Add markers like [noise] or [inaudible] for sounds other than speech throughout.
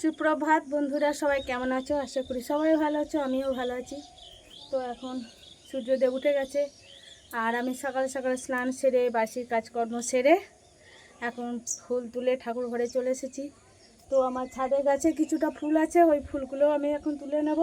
সুপ্রভাত বন্ধুরা, সবাই কেমন আছো? আশা করি সবাই ভালো আছো, আমিও ভালো আছি। তো এখন সূর্যদেব উঠে গেছে, আর আমি সকাল সকাল স্নান সেরে বাসির কাজকর্ম সেরে এখন ফুল তুলে ঠাকুর ঘরে চলে এসেছি। তো আমার ছাদের গাছে কিছুটা ফুল আছে, ওই ফুলগুলো আমি এখন তুলে নেব।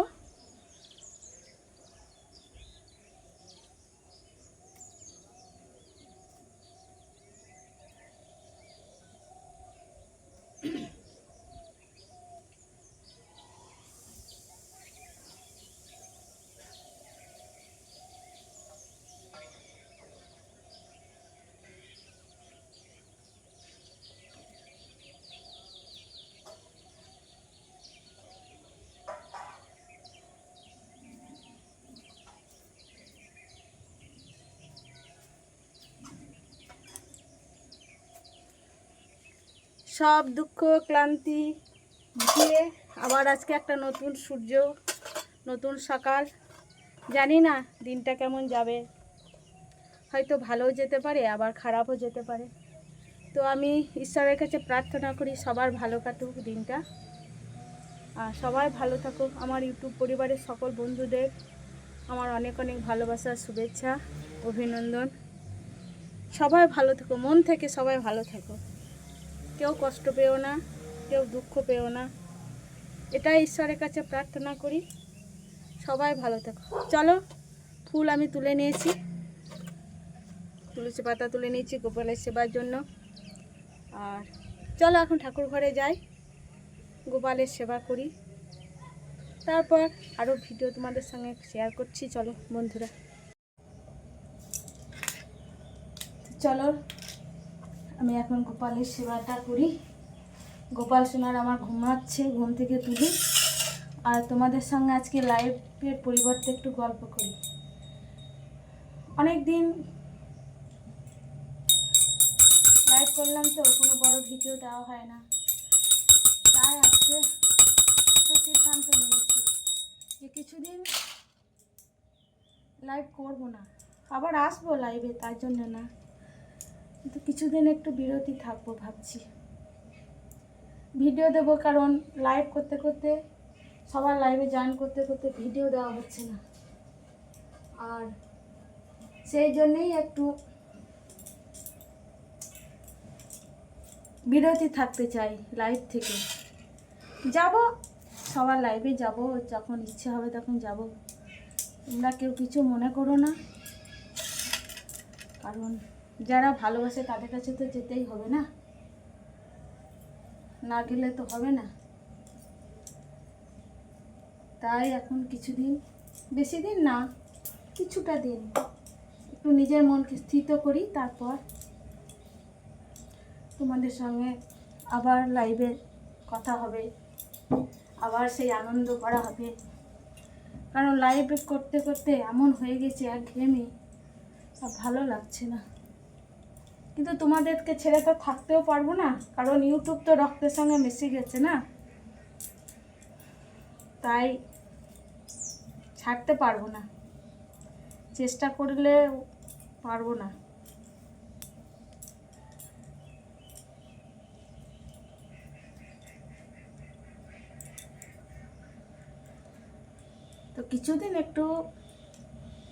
সব দুঃখ, ক্লান্তি দিয়ে আবার আজকে একটা নতুন সূর্য, নতুন সকাল। জানি না দিনটা কেমন যাবে। হয়তো ভালোও যেতে পারে, আবার খারাপও যেতে পারে। তো আমি ঈশ্বরের কাছে প্রার্থনা করি, সবার ভালো কাটুক দিনটা। আর সবাই ভালো থাকুক। আমার ইউটিউব পরিবারের সকল বন্ধুদের আমার অনেক অনেক ভালোবাসা, শুভেচ্ছা, অভিনন্দন। সবাই ভালো থাকো, মন থেকে সবাই ভালো থাকো। কেউ কষ্ট পেও না, কেউ দুঃখ পেও না। এটাই ঈশ্বরের কাছে প্রার্থনা করি। সবাই ভালো থাকো। চলো, ফুল আমি তুলে নিয়েছি। তুলসী পাতা তুলে নিয়েছি গোপালের সেবার জন্য। আর চলো এখন ঠাকুর ঘরে যাই, গোপালের সেবা করি। তারপর আরও ভিডিও তোমাদের সঙ্গে শেয়ার করছি। চলো বন্ধুরা। চলো। আমি এখন গোপালের সেবাটা করি। গোপাল সোনার আমার ঘুমাচ্ছে, ঘুম থেকে তুলি। আর তোমাদের সঙ্গে আজকে লাইভের পরিবর্তে একটু গল্প করি। অনেক দিন লাইভ করলাম তো, কোনো বড় ভিডিও দেওয়া হয় না। তাই আজকে সিদ্ধান্ত নিয়েছি যে কিছুদিন লাইভ করব না। আবার আসব লাইভে তার জন্য না। কিন্তু কিছুদিন একটু বিরতি থাকব ভাবছি। ভিডিও দেবো কারণ লাইভ করতে করতে, সবার লাইভে জয়েন করতে করতে ভিডিও দেওয়া হচ্ছে না। আর সেই জন্যেই একটু বিরতি থাকতে চাই লাইভ থেকে। যাব, সবার লাইভে যাব, যখন ইচ্ছে হবে তখন যাব। তোমরা কেউ কিছু মনে করো না। কারণ যারা ভালোবাসে তাদের কাছে তো যেতেই হবে না। না গেলে তো হবে না। তাই এখন কিছুদিন, বেশি দিন না, কিছুটা দিন একটু নিজের মনকে স্থিত করি, তারপর তোমাদের সঙ্গে আবার লাইভে কথা হবে, আবার সেই আনন্দ করা হবে। কারণ লাইভে করতে করতে এমন হয়ে গেছে একঘেয়েমি ভালো লাগছে না। কিন্তু তোমাদেরকে ছেড়ে তো থাকতেও পারব না, কারণ ইউটিউব তো রক্তের সঙ্গে মিশে গেছে না। তাই ছাড়তে পারব না। চেষ্টা করলে পারব না। তো কিছুদিন একটু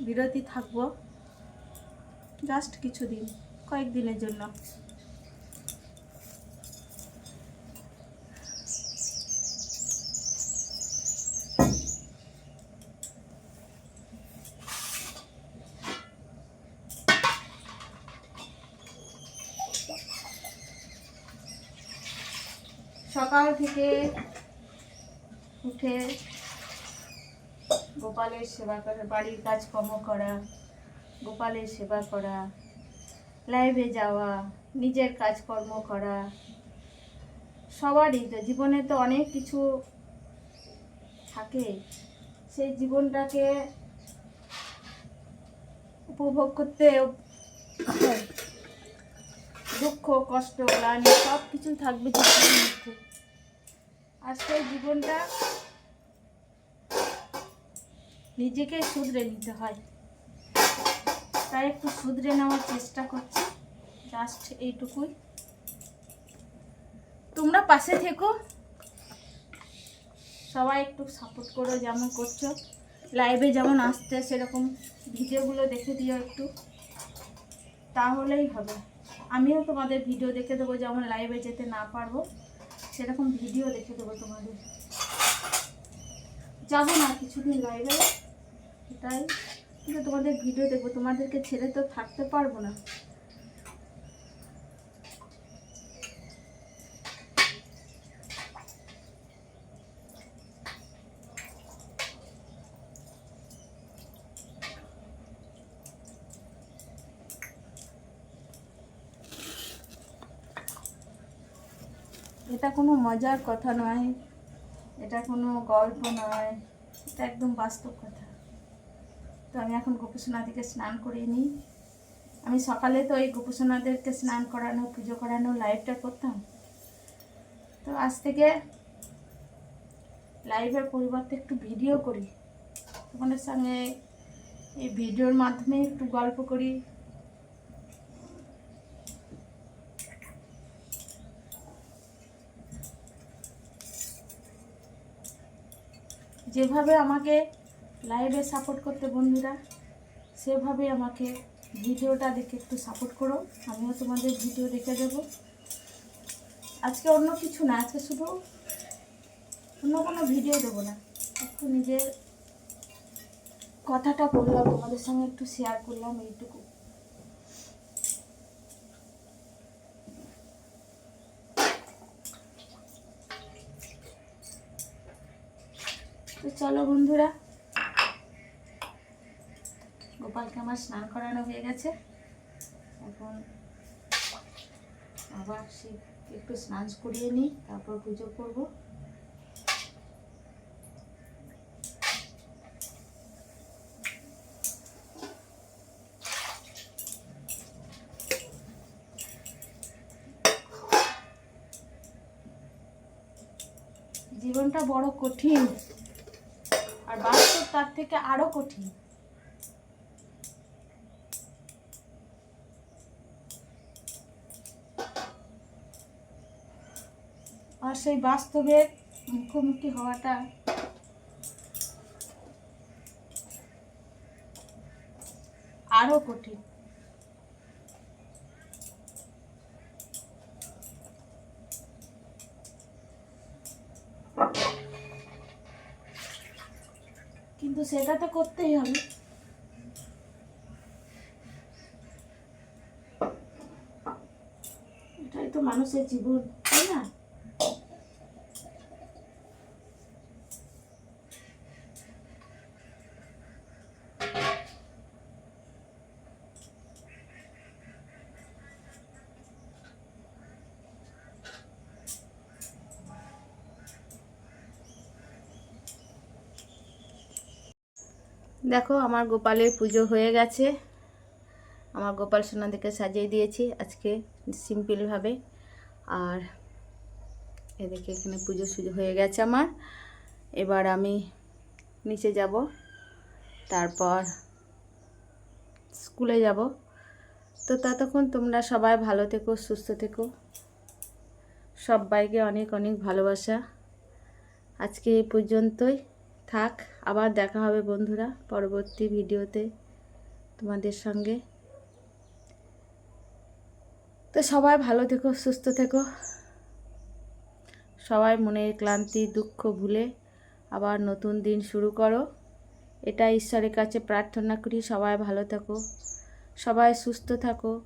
বিরতি থাকব। জাস্ট কিছুদিন। কয়েকদিনের জন্য। সকাল থেকে উঠে গোপালের সেবা করা বাড়ির কাজকর্ম করা গোপালের সেবা করা লাইভে যাওয়া, নিজের কাজকর্ম করা, সবারই তো জীবনে তো অনেক কিছু থাকে। সেই জীবনটাকে উপভোগ করতে [coughs] দুঃখ, কষ্ট, গ্লানি সব কিছু থাকবে জীবনের আর সেই জীবনটা নিজেকে শুধরে নিতে হয়। তাই একটু শুধরে নেওয়ার চেষ্টা করছি। জাস্ট এইটুকুই। তোমরা পাশে থেকো। সবাই একটু সাপোর্ট করো, যেমন করছ। লাইভে যেমন আসতে সেরকম ভিডিওগুলো দেখে দিও একটু। তাহলেই হবে। আমিও তোমাদের ভিডিও দেখে দেবো, যেমন লাইভে যেতে না পারব, সেরকম ভিডিও দেখে দেবো তোমাদের। যাব না কিছুদিন লাইভে এটাই। কিন্তু তোমাদের ভিডিও দেখব, তোমাদেরকে ছেড়ে তো থাকতে পারব না। এটা কোনো মজার কথা নয়, এটা কোনো গল্প নয়, এটা একদম বাস্তব কথা। তো আমি এখন গোপসোনাদিকে স্নান করিয়ে নিই। আমি সকালে তো এই গোপসোনাদেরকে স্নান করানো, পুজো করানো লাইভটা করতাম। তো আজ থেকে লাইভের পরিবর্তে একটু ভিডিও করি। তোমাদের সঙ্গে এই ভিডিওর মাধ্যমে একটু গল্প করি। যেভাবে আমাকে লাইভে সাপোর্ট করতে বন্ধুরা সেভাবে আমাকে ভিডিওটা দেখে একটু সাপোর্ট করো। আমিও তোমাদের ভিডিও দেখে দেবো। আজকে অন্য কিছু না, আজকে শুধু অন্য কোনো ভিডিও দেবো না। একটু নিজের কথাটা বললাম, তোমাদের সঙ্গে একটু শেয়ার করলাম এইটুকু। তো চলো বন্ধুরা গোপালকে আমার স্নান করানো হয়ে গেছে। এখন আবার সে একটু স্নান করিয়ে নিই, তারপর পুজো করব। জীবনটা বড় কঠিন, আর বাস্তব তার থেকে আরও কঠিন। আর সেই বাস্তবের মুখোমুখি হওয়াটা আরও কঠিন। কিন্তু সেটা তো করতেই হবে। এটাই তো মানুষের জীবন। দেখো, আমার গোপালের পুজো হয়ে গেছে। আমার গোপাল সোনাদিকে সাজিয়ে দিয়েছি আজকে সিম্পলভাবে। আর এদিকে এখানে পুজো সুজো হয়ে গেছে আমার। এবার আমি নিচে যাব, তারপর স্কুলে যাব। তো ততক্ষণ তোমরা সবাই ভালো থেকো, সুস্থ থেকো। সবাইকে অনেক অনেক ভালোবাসা। আজকে এই পর্যন্তই। থাক, আবার দেখা হবে বন্ধুরা পরবর্তী ভিডিওতে তোমাদের সঙ্গে। তো সবাই ভালো থেকো, সুস্থ থেকো। সবাই মনের ক্লান্তি, দুঃখ ভুলে আবার নতুন দিন শুরু করো। এটা ঈশ্বরের কাছে প্রার্থনা করি, সবাই ভালো থাকো। সবাই সুস্থ থাকো।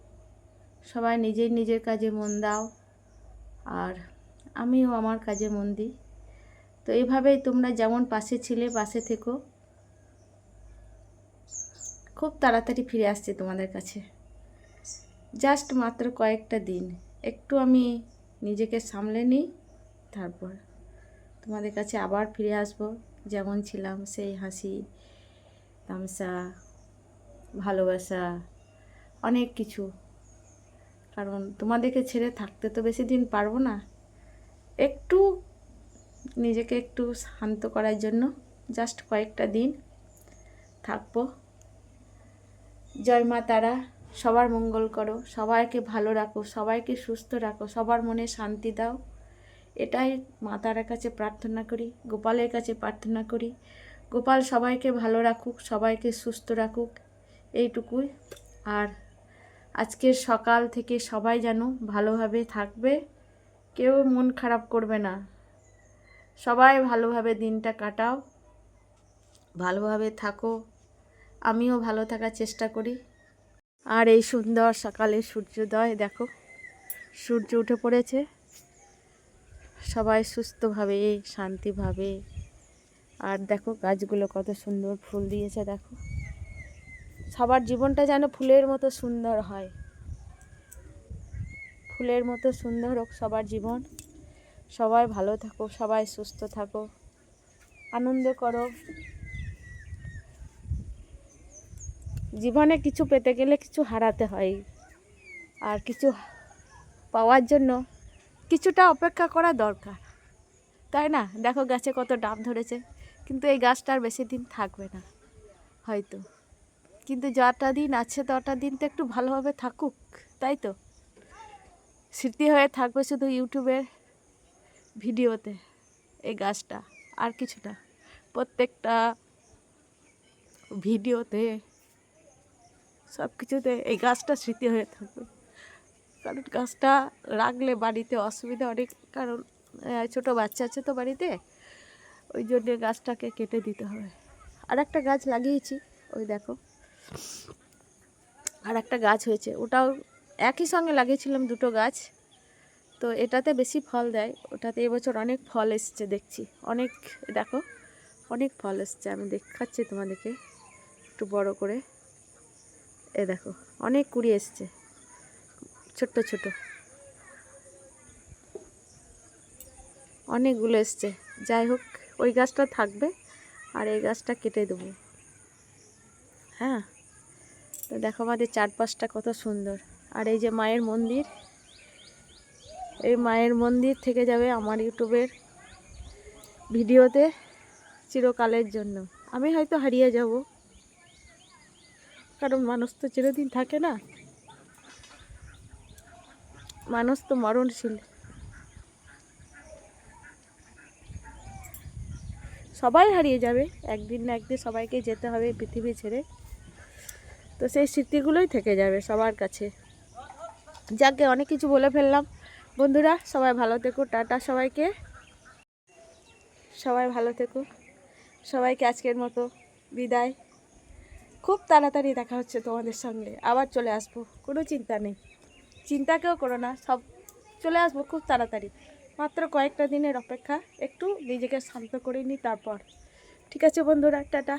সবাই নিজের নিজের কাজে মন দাও। আর আমিও আমার কাজে মন দিই। তো এইভাবেই তোমরা যেমন পাশে ছিলে, পাশে থেকো। খুব তাড়াতাড়ি ফিরে আসছে তোমাদের কাছে। জাস্ট মাত্র কয়েকটা দিন। একটু আমি নিজেকে সামলে নিই, তারপর তোমাদের কাছে আবার ফিরে আসব। যেমন ছিলাম সেই হাসি, তামসা, ভালোবাসা, অনেক কিছু। কারণ তোমাদেরকে ছেড়ে থাকতে তো বেশি দিন পারব না। একটু নিজেকে একটু শান্ত করার জন্য জাস্ট কয়েকটা দিন থাকব। জয় মা তারা, সবার মঙ্গল করো, সবাইকে ভালো রাখো, সবাইকে সুস্থ রাখো, সবার মনে শান্তি দাও। এটাই মা তারার কাছে প্রার্থনা করি, গোপালের কাছে প্রার্থনা করি। গোপাল সবাইকে ভালো রাখুক, সবাইকে সুস্থ রাখুক, এইটুকুই। আর আজকের সকাল থেকে সবাই যেন ভালোভাবে থাকবে, কেউ মন খারাপ করবে না। সবাই ভালোভাবে দিনটা কাটাও। ভালোভাবে থাকো। আমিও ভালো থাকার চেষ্টা করি। আর এই সুন্দর সকালে সূর্যোদয় দেখো সূর্য উঠে পড়েছে। সবাই সুস্থভাবে শান্তিভাবে। আর দেখো গাছগুলো কত সুন্দর ফুল দিয়েছে দেখো। সবার জীবনটা যেন ফুলের মতো সুন্দর হয়। ফুলের মতো সুন্দর হোক সবার জীবন। সবাই ভালো থাকো, সবাই সুস্থ থাকো। আনন্দ করো। জীবনে কিছু পেতে গেলে কিছু হারাতে হয়। আর কিছু পাওয়ার জন্য কিছুটা অপেক্ষা করা দরকার। তাই না? দেখো গাছে কত ডাব ধরেছে, কিন্তু এই গাছটা আর বেশি দিন থাকবে না, হয়তো। কিন্তু যটা দিন আছে তটা দিন তো একটু ভালোভাবে থাকুক, তাই তো? স্মৃতি হয়ে থাকবে শুধু ইউটিউবের ভিডিওতে এই গাছটা আর কিছু না প্রত্যেকটা ভিডিওতে, সব কিছুতে এই গাছটা স্মৃতি হয়ে থাকবে। কারণ গাছটা রাখলে বাড়িতে অসুবিধা অনেক, কারণ ছোটো বাচ্চা আছে তো বাড়িতে, ওই জন্যে গাছটাকে কেটে দিতে হবে। আর একটা গাছ লাগিয়েছি, ওই দেখো। আর একটা গাছ হয়েছে, ওটাও একই সঙ্গে লাগিয়েছিলাম দুটো গাছ। তো এটাতে বেশি ফল দেয়। ওটাতে এবছর অনেক ফল এসছে দেখছি। অনেক, দেখো, অনেক ফল এসছে। আমি দেখাচ্ছি তোমাদেরকে একটু বড় করে। এ দেখো, অনেক কুড়ি এসছে। ছোট্ট ছোট অনেকগুলো এসছে। যাই হোক, ওই গাছটা থাকবে আর এই গাছটা কেটে দেবো। হ্যাঁ? তো দেখো আমাদের চারপাশটা কত সুন্দর। আর এই যে মায়ের মন্দির এই মায়ের মন্দির থেকে যাবে আমার ইউটিউবের ভিডিওতে চিরকালের জন্য। আমি হয়তো হারিয়ে যাব। কারণ মানুষ তো চিরদিন থাকে না। মানুষ তো মরণশীল। সবাই হারিয়ে যাবে। একদিন না একদিন সবাইকে যেতে হবে পৃথিবী ছেড়ে। তো সেই স্মৃতিগুলোই থেকে যাবে সবার কাছে। যাকে অনেক কিছু বলে ফেললাম। বন্ধুরা, সবাই ভালো থেকো, টাটা সবাইকে। সবাই ভালো থেকো। সবাইকে আজকের মতো বিদায়। খুব তাড়াতাড়ি দেখা হচ্ছে তোমাদের সঙ্গে। আবার চলে আসব, কোনো চিন্তা নেই। চিন্তা কেউ করো না, সব চলে আসব খুব তাড়াতাড়ি। মাত্র কয়েকটা দিনের অপেক্ষা, একটু নিজেকে শান্ত করে নিই তারপর। ঠিক আছে বন্ধুরা, টাটা।